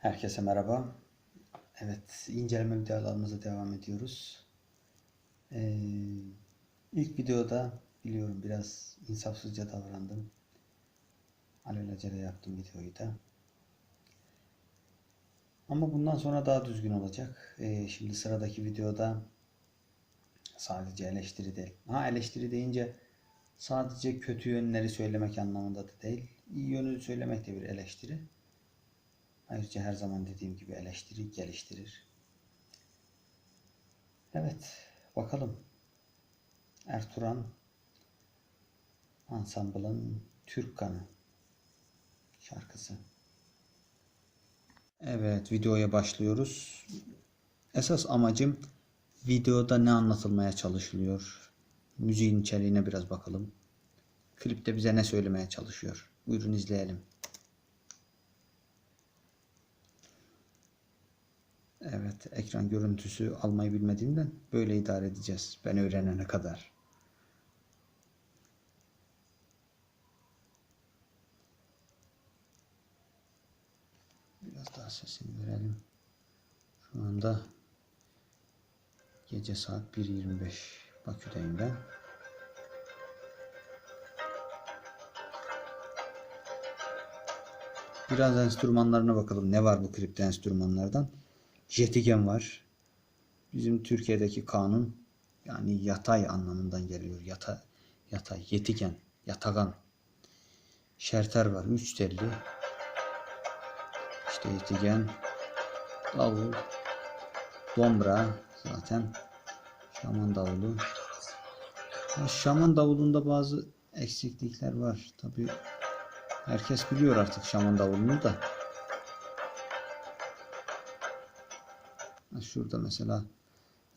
Herkese merhaba. Evet, inceleme videolarımıza devam ediyoruz. Ee, ilk videoda biliyorum biraz insafsızca davrandım. Alelacele yaptım videoyu da. Ama bundan sonra daha düzgün olacak. Ee, şimdi sıradaki videoda sadece eleştiri değil. Ha eleştiri deyince sadece kötü yönleri söylemek anlamında da değil. İyi yönü söylemek de bir eleştiri. Ayrıca her zaman dediğim gibi eleştiri geliştirir. Evet, bakalım. Ertuğran Ensemble'ın Türk Kanı şarkısı. Evet, videoya başlıyoruz. Esas amacım videoda ne anlatılmaya çalışılıyor? Müziğin içeriğine biraz bakalım. Klipte bize ne söylemeye çalışıyor? Buyurun izleyelim. Evet, ekran görüntüsü almayı bilmediğimden böyle idare edeceğiz. Ben öğrenene kadar. Biraz daha sesini verelim. Şu anda gece saat 1.25 Bakü'deyim ben. Biraz enstrümanlarına bakalım. Ne var bu klipte enstrümanlardan? Jetigen var. Bizim Türkiye'deki kanun yani yatay anlamından geliyor. Yata, yatay, yetigen, yatagan. Şerter var. Üç telli. İşte yetigen. Davul. Dombra zaten. Şaman davulu. Şaman davulunda bazı eksiklikler var. Tabi herkes biliyor artık şaman davulunu da. Şurada mesela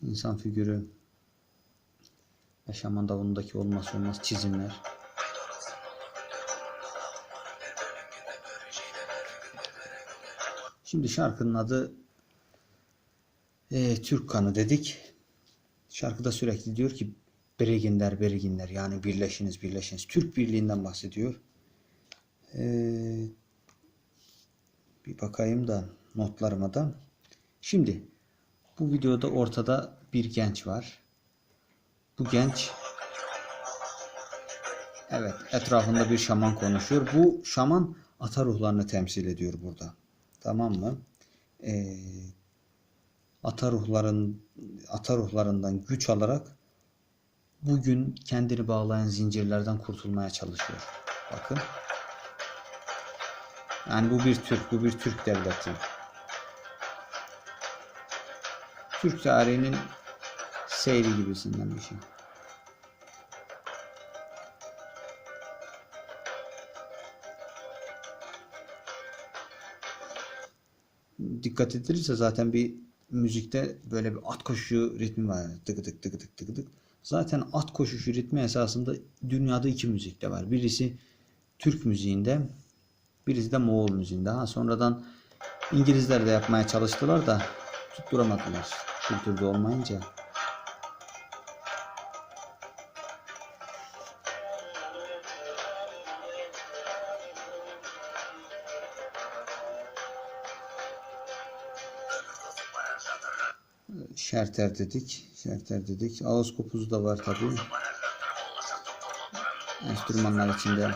insan figürü ve şaman davulundaki olmazsa olmaz çizimler. Şimdi şarkının adı e, Türk Kanı dedik. Şarkıda sürekli diyor ki Beriginler, Beriginler yani birleşiniz, birleşiniz. Türk birliğinden bahsediyor. Ee, bir bakayım da notlarıma da. Şimdi bu videoda ortada bir genç var. Bu genç evet etrafında bir şaman konuşuyor. Bu şaman ata ruhlarını temsil ediyor burada. Tamam mı? Ee, ata ruhların ata ruhlarından güç alarak bugün kendini bağlayan zincirlerden kurtulmaya çalışıyor. Bakın. Yani bu bir Türk, bu bir Türk devleti. Türk tarihinin seyri gibisinden bir şey. Dikkat edilirse zaten bir müzikte böyle bir at koşuşu ritmi var. Tık tık tık tık tık tık. Zaten at koşuşu ritmi esasında dünyada iki müzikte var. Birisi Türk müziğinde, birisi de Moğol müziğinde. Ha sonradan İngilizler de yapmaya çalıştılar da tutturamadılar kültürde olmayınca. Şerter dedik. Şerter dedik. Ağız kopuzu da var tabii. Enstrümanlar içinde.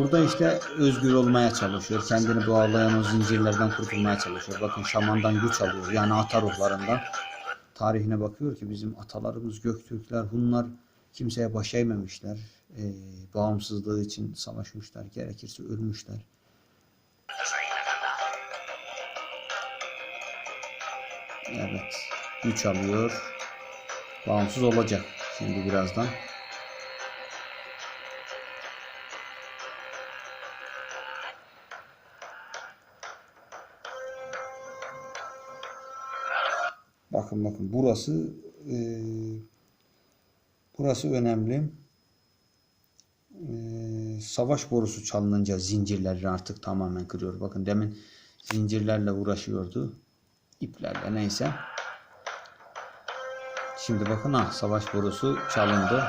Burada işte özgür olmaya çalışıyor. Kendini bağlayan o zincirlerden kurtulmaya çalışıyor. Bakın şamandan güç alıyor. Yani ata ruhlarından. Tarihine bakıyor ki bizim atalarımız Göktürkler, Hunlar kimseye baş eğmemişler. Ee, bağımsızlığı için savaşmışlar. Gerekirse ölmüşler. Evet. Güç alıyor. Bağımsız olacak. Şimdi birazdan. Bakın bakın burası e, burası önemli. E, savaş borusu çalınınca zincirleri artık tamamen kırıyor. Bakın demin zincirlerle uğraşıyordu. İplerle neyse. Şimdi bakın ha savaş borusu çalındı.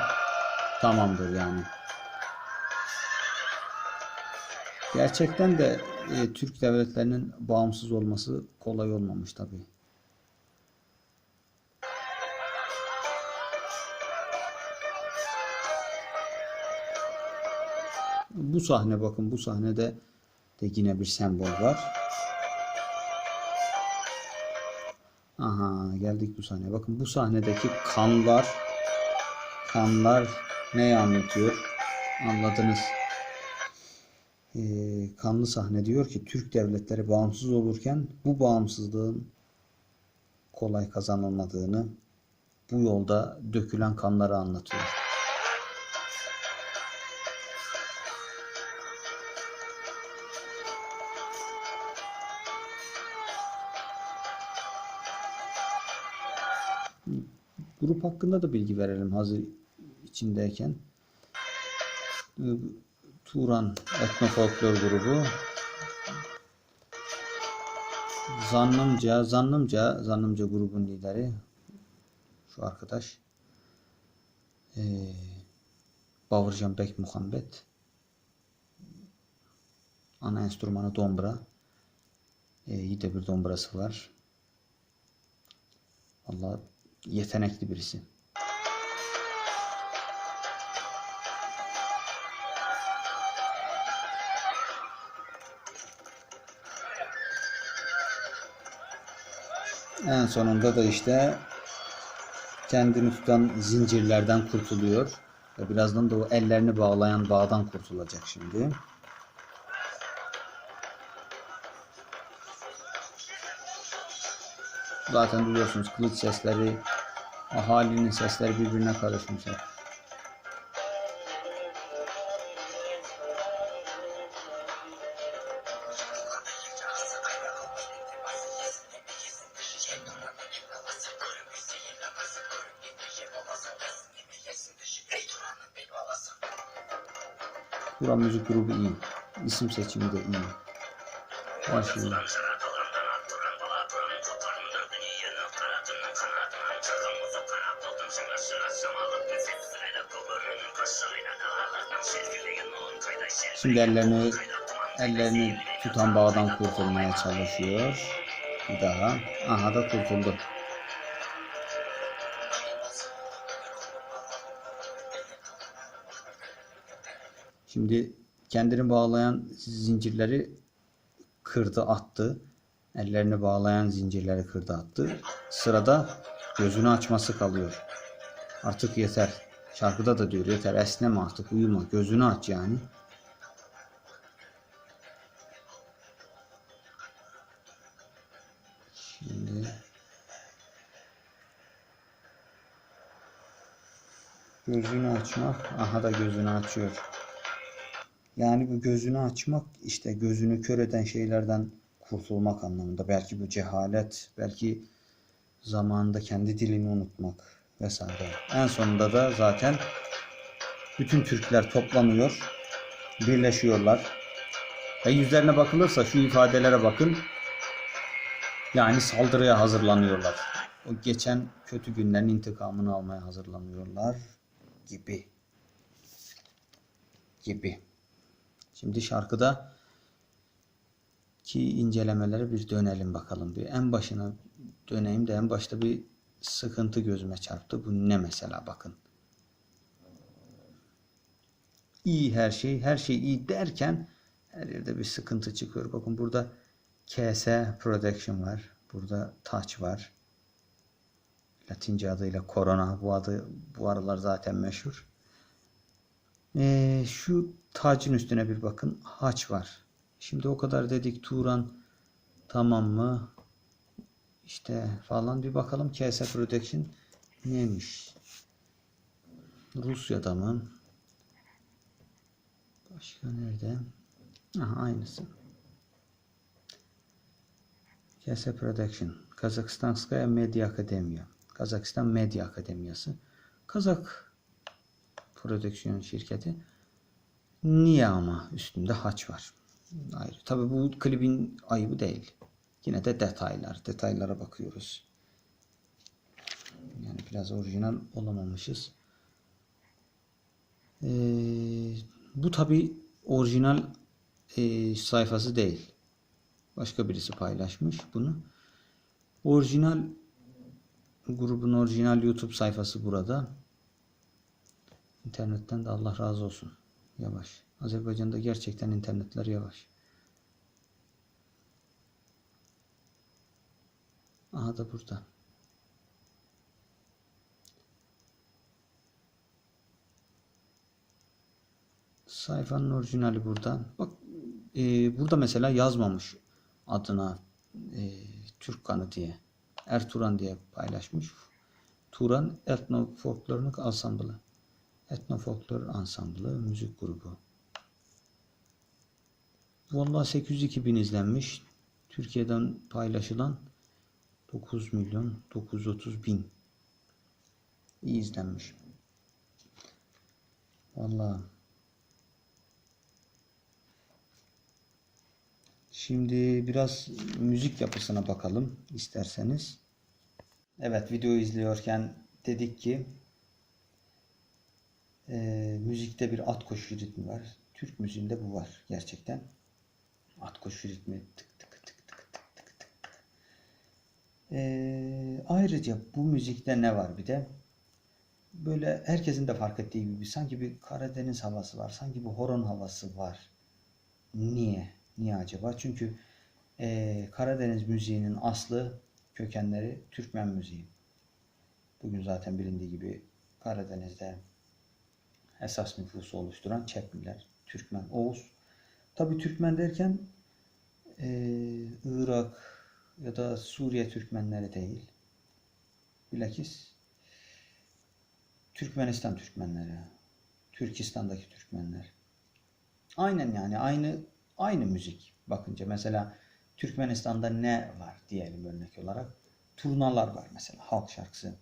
Tamamdır yani. Gerçekten de e, Türk devletlerinin bağımsız olması kolay olmamış tabii. Bu sahne bakın bu sahnede de yine bir sembol var. Aha geldik bu sahneye. Bakın bu sahnedeki kanlar kanlar neyi anlatıyor? Anladınız. Ee, kanlı sahne diyor ki Türk devletleri bağımsız olurken bu bağımsızlığın kolay kazanılmadığını bu yolda dökülen kanları anlatıyor. Grup hakkında da bilgi verelim hazır içindeyken. Ee, Turan Etnofolklor grubu. Zannımca, zannımca, zannımca grubun lideri şu arkadaş. Ee, Bavurcan Bek Muhammed. Ana enstrümanı dombra. Ee, iyi de bir dombrası var. Allah yetenekli birisi. En sonunda da işte kendini tutan zincirlerden kurtuluyor. Birazdan da o ellerini bağlayan bağdan kurtulacak şimdi. Zaten biliyorsunuz kılıç sesleri, ahalinin sesleri birbirine karışmış. Turan müzik grubu iyi. İsim seçimi de iyi. Başlıyor. Şimdi ellerini ellerini tutan bağdan kurtulmaya çalışıyor. Bir daha. Aha da kurtuldu. Şimdi kendini bağlayan zincirleri kırdı attı. Ellerini bağlayan zincirleri kırdı attı. Sırada gözünü açması kalıyor. Artık yeter. Şarkıda da diyor yeter esneme artık uyuma gözünü aç yani. Şimdi gözünü açmak aha da gözünü açıyor. Yani bu gözünü açmak işte gözünü kör eden şeylerden kurtulmak anlamında. Belki bu cehalet, belki zamanında kendi dilini unutmak vesaire. En sonunda da zaten bütün Türkler toplanıyor, birleşiyorlar. Ve yüzlerine bakılırsa şu ifadelere bakın. Yani saldırıya hazırlanıyorlar. O geçen kötü günlerin intikamını almaya hazırlanıyorlar gibi. Gibi. Şimdi şarkıda ki incelemelere bir dönelim bakalım. Bir en başına döneyim de en başta bir sıkıntı gözüme çarptı. Bu ne mesela bakın. İyi her şey, her şey iyi derken her yerde bir sıkıntı çıkıyor. Bakın burada KS Production var. Burada Touch var. Latince adıyla Corona. Bu adı bu aralar zaten meşhur. Ee, şu tacın üstüne bir bakın. Haç var. Şimdi o kadar dedik Turan tamam mı? İşte falan bir bakalım KS Production neymiş? Rusya'da mı? Başka nerede? Aha aynısı. KS Production. Kazakistanskaya Medya Akademiya. Kazakistan Medya Akademiyası. Kazak prodüksiyon şirketi. Niye ama üstünde haç var. Ayrı. Tabii bu klibin ayıbı değil. Yine de detaylar. Detaylara bakıyoruz. Yani biraz orijinal olamamışız. Ee, bu tabi orijinal e, sayfası değil. Başka birisi paylaşmış bunu. Orijinal grubun orijinal YouTube sayfası burada. İnternetten de Allah razı olsun. Yavaş. Azerbaycan'da gerçekten internetler yavaş. Aha da burada. Sayfanın orijinali burada. Bak e, burada mesela yazmamış adına e, Türk kanı diye. Ertuğran diye paylaşmış. Turan Etnofolklorik Ansamblı. Etnofolklor Ansamblı müzik grubu. Vallahi 802 bin izlenmiş. Türkiye'den paylaşılan 9 milyon 930 bin iyi izlenmiş. Vallahi Şimdi biraz müzik yapısına bakalım isterseniz. Evet video izliyorken dedik ki e, müzikte bir at koşu ritmi var. Türk müziğinde bu var gerçekten. At koşu ritmi tık tık tık tık. E, ayrıca bu müzikte ne var bir de? Böyle herkesin de fark ettiği gibi sanki bir Karadeniz havası var. Sanki bir horon havası var. Niye? Niye acaba? Çünkü e, Karadeniz müziğinin aslı kökenleri Türkmen müziği. Bugün zaten bilindiği gibi Karadeniz'de esas nüfusu oluşturan Çepliler, Türkmen, Oğuz. Tabi Türkmen derken e, Irak ya da Suriye Türkmenleri değil. Bilakis Türkmenistan Türkmenleri, Türkistan'daki Türkmenler. Aynen yani aynı aynı müzik bakınca mesela Türkmenistan'da ne var diyelim örnek olarak turnalar var mesela halk şarkısı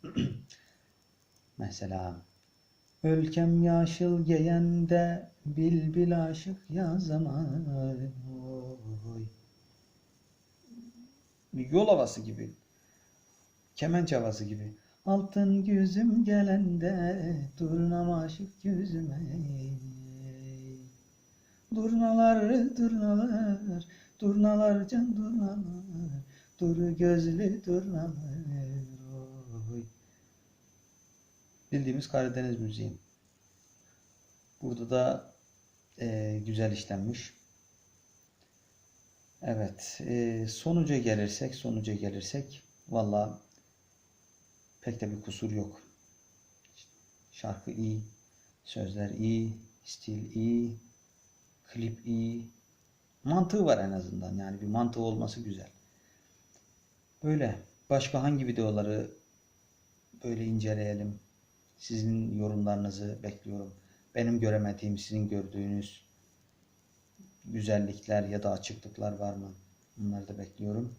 mesela Ülkem yaşıl geyende bilbil aşık ya zaman yol havası gibi kemençe havası gibi altın gözüm gelende durnam aşık yüzüme Durnalar, durnalar, durnalar can durnalar, dur gözlü durnalar. Oy. Bildiğimiz Karadeniz müziği. Burada da e, güzel işlenmiş. Evet, e, sonuca gelirsek, sonuca gelirsek, valla pek de bir kusur yok. Şarkı iyi, sözler iyi, stil iyi, Klip iyi. Mantığı var en azından. Yani bir mantığı olması güzel. Böyle. Başka hangi videoları böyle inceleyelim. Sizin yorumlarınızı bekliyorum. Benim göremediğim, sizin gördüğünüz güzellikler ya da açıklıklar var mı? Bunları da bekliyorum.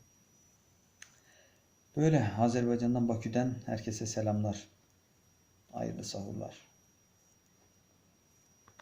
Böyle Azerbaycan'dan Bakü'den herkese selamlar. Hayırlı sahurlar.